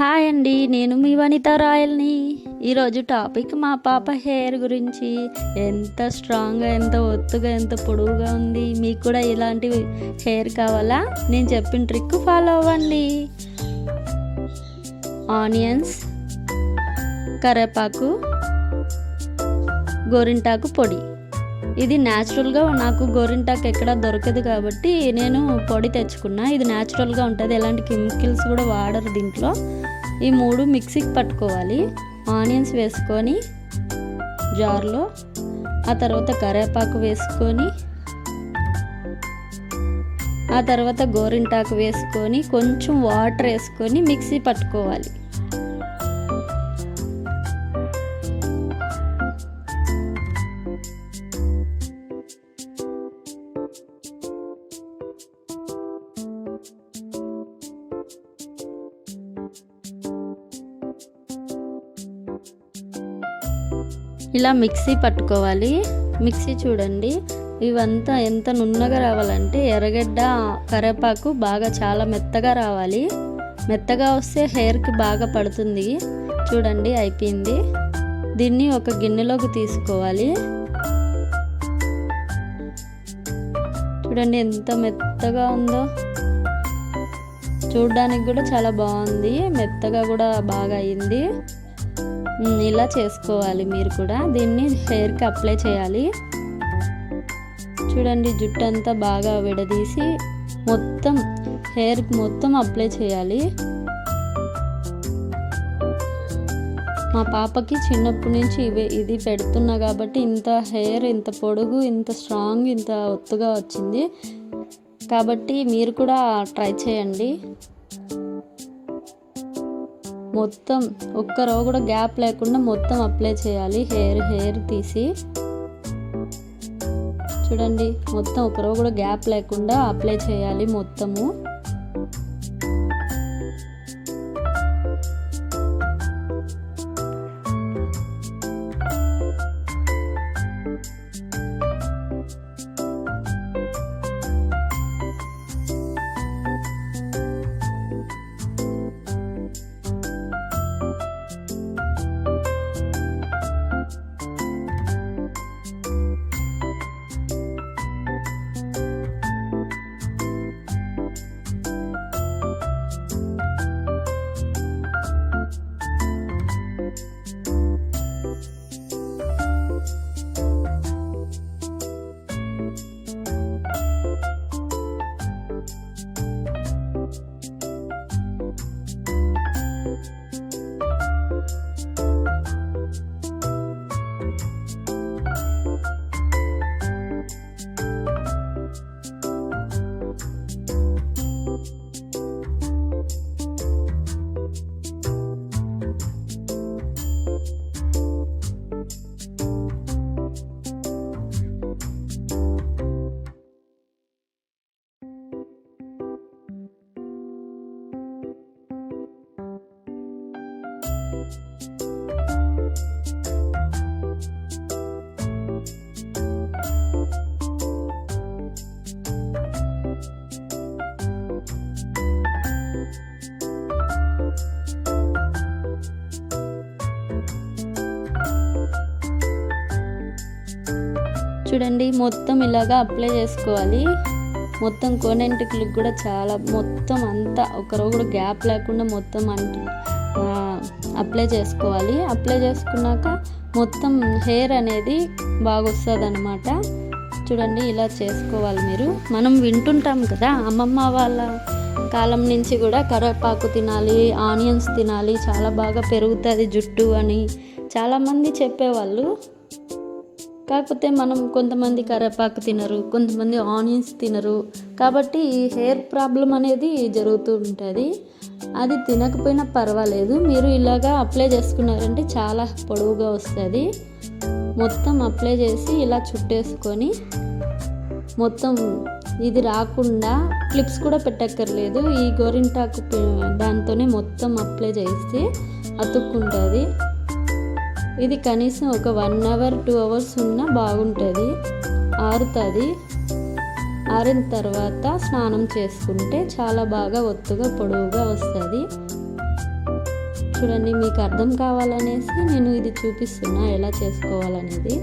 Hi అండి నేను మీ వనిత రాయల్ని. ఈరోజు టాపిక్ మా పాప హెయిర్ గురించి. ఎంత స్ట్రాంగ్గా ఎంత ఒత్తుగా ఎంత పొడవుగా ఉంది మీకు కూడా ఇలాంటి హెయిర్ కావాలా? నేను చెప్పిన ట్రిక్ ఫాలో అవ్వండి. ఆనియన్స్ కరేపాకు గోరింటాకు పొడి. ఇది న్యాచురల్గా నాకు గోరింటాకు ఎక్కడ దొరకదు కాబట్టి నేను పొడి తెచ్చుకున్నా. ఇది న్యాచురల్గా ఉంటుంది. ఎలాంటి కెమికల్స్ కూడా వాడరు దీంట్లో. ఈ మూడు మిక్సీకి పట్టుకోవాలి. ఆనియన్స్ వేసుకొని జార్లో ఆ తర్వాత కరేపాకు వేసుకొని ఆ తర్వాత గోరింటాకు వేసుకొని కొంచెం వాటర్ వేసుకొని మిక్సీ పట్టుకోవాలి. ఇలా మిక్సీ పట్టుకోవాలి. మిక్సీ చూడండి. ఇవంతా ఎంత నున్నగా రావాలంటే ఎర్రగడ్డ కరేపాకు బాగా చాలా మెత్తగా రావాలి. మెత్తగా వస్తే హెయిర్కి బాగా పడుతుంది. చూడండి అయిపోయింది. దీన్ని ఒక గిన్నెలోకి తీసుకోవాలి. చూడండి ఎంత మెత్తగా ఉందో. చూడడానికి కూడా చాలా బాగుంది. మెత్తగా కూడా బాగా అయింది. ఇలా చేసుకోవాలి మీరు కూడా. దీన్ని హెయిర్కి అప్లై చేయాలి. చూడండి జుట్టు అంతా బాగా విడదీసి మొత్తం హెయిర్కి మొత్తం అప్లై చేయాలి. మా పాపకి చిన్నప్పటి నుంచి ఇవే ఇది పెడుతున్నా కాబట్టి ఇంత హెయిర్ ఇంత పొడుగు ఇంత స్ట్రాంగ్ ఇంత ఒత్తుగా వచ్చింది. కాబట్టి మీరు కూడా ట్రై చేయండి. మొత్తం ఒక్క రో కూడా గ్యాప్ లేకుండా మొత్తం అప్లై చేయాలి. హెయిర్ హెయిర్ తీసి. చూడండి మొత్తం ఒక రో కూడా గ్యాప్ లేకుండా అప్లై చేయాలి మొత్తము. చూడండి మొత్తం ఇలాగా అప్లై చేసుకోవాలి. మొత్తం కొనెంటికలకు కూడా చాలా మొత్తం అంతా ఒక కూడా గ్యాప్ లేకుండా మొత్తం అంట అప్లై చేసుకోవాలి. అప్లై చేసుకున్నాక మొత్తం హెయిర్ అనేది బాగా వస్తుంది అనమాట చూడండి ఇలా చేసుకోవాలి మీరు. మనం వింటుంటాం కదా అమ్మమ్మ వాళ్ళ కాలం నుంచి కూడా కరివేపాకు తినాలి ఆనియన్స్ తినాలి చాలా బాగా పెరుగుతుంది జుట్టు అని చాలామంది చెప్పేవాళ్ళు. కాకపోతే మనం కొంతమంది కరివేపాకు తినరు కొంతమంది ఆనియన్స్ తినరు. కాబట్టి ఈ హెయిర్ ప్రాబ్లం అనేది జరుగుతూ ఉంటుంది. అది తినకపోయినా పర్వాలేదు. మీరు ఇలాగా అప్లై చేసుకున్నారంటే చాలా పొడవుగా వస్తుంది. మొత్తం అప్లై చేసి ఇలా చుట్టేసుకొని మొత్తం ఇది రాకుండా క్లిప్స్ కూడా పెట్టక్కర్లేదు. ఈ గోరింటాకు దాంతోనే మొత్తం అప్లై చేస్తే అతుక్కుంటుంది. ఇది కనీసం ఒక వన్ అవర్ టూ అవర్స్ ఉన్నా బాగుంటుంది. ఆరుతుంది. ఆరిన తర్వాత స్నానం చేసుకుంటే చాలా బాగా ఒత్తుగా పొడవుగా వస్తుంది. చూడండి మీకు అర్థం కావాలనేసి నేను ఇది చూపిస్తున్నా ఎలా చేసుకోవాలనేది.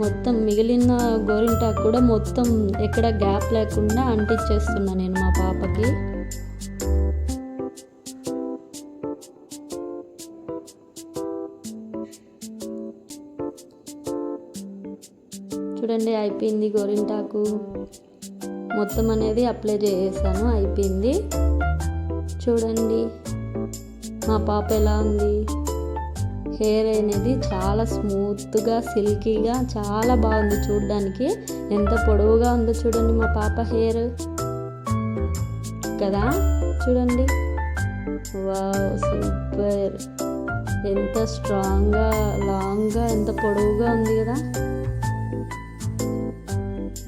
మొత్తం మిగిలిన గోరింటాకు కూడా మొత్తం ఎక్కడ గ్యాప్ లేకుండా అంటించేస్తున్నా నేను మా పాపకి. అయిపోయింది గోరింటాకు. మొత్తం అనేది అప్లై చేసేసాను అయిపోయింది. చూడండి మా పాప ఎలా ఉంది? హెయిర్ అనేది చాలా స్మూత్గా సిల్కీగా చాలా బాగుంది చూడడానికి. ఎంత పొడవుగా ఉందో చూడండి మా పాప హెయిర్. కదా? చూడండి. Wow super. ఎంత స్ట్రాంగ్గా లాంగ్గా ఎంత పొడవుగా ఉంది కదా?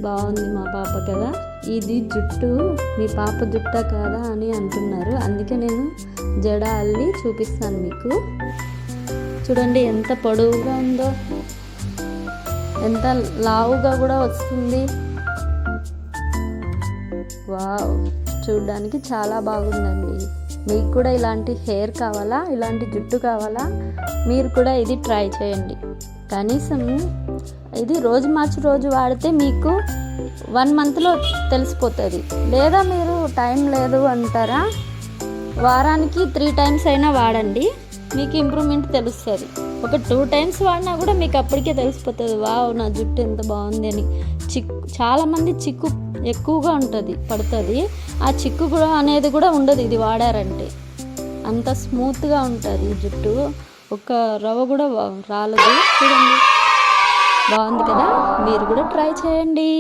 బాగుంది మా పాప కదా. ఇది జుట్టు మీ పాప జుట్ట కాదా అని అంటున్నారు. అందుకే నేను జడ అల్లి చూపిస్తాను మీకు. చూడండి ఎంత పొడవుగా ఉందో. ఎంత లావుగా కూడా వస్తుంది. వావ్ చూడడానికి చాలా బాగుందండి. మీకు కూడా ఇలాంటి హెయిర్ కావాలా? ఇలాంటి జుట్టు కావాలా? మీరు కూడా ఇది ట్రై చేయండి. కనీసం ఇది రోజు మార్చి రోజు వాడితే మీకు వన్ మంత్లో తెలిసిపోతుంది. లేదా మీరు టైం లేదు అంటారా? వారానికి త్రీ టైమ్స్ అయినా వాడండి. మీకు ఇంప్రూవ్మెంట్ తెలుస్తుంది. ఒక టూ టైమ్స్ వాడినా కూడా మీకు అప్పటికే తెలిసిపోతుంది. వావ్ నా జుట్టు ఎంత బాగుంది అని. చిక్కు చాలామంది చిక్కు ఎక్కువగా ఉంటుంది పడుతుంది. ఆ చిక్కు కూడా అనేది కూడా ఉండదు ఇది వాడారంటే. అంత స్మూత్గా ఉంటుంది ఈ జుట్టు. ఒక రవ్వ కూడా రాలేదు. చూడండి. బాగుంది కదా? మీరు కూడా ట్రై చేయండి.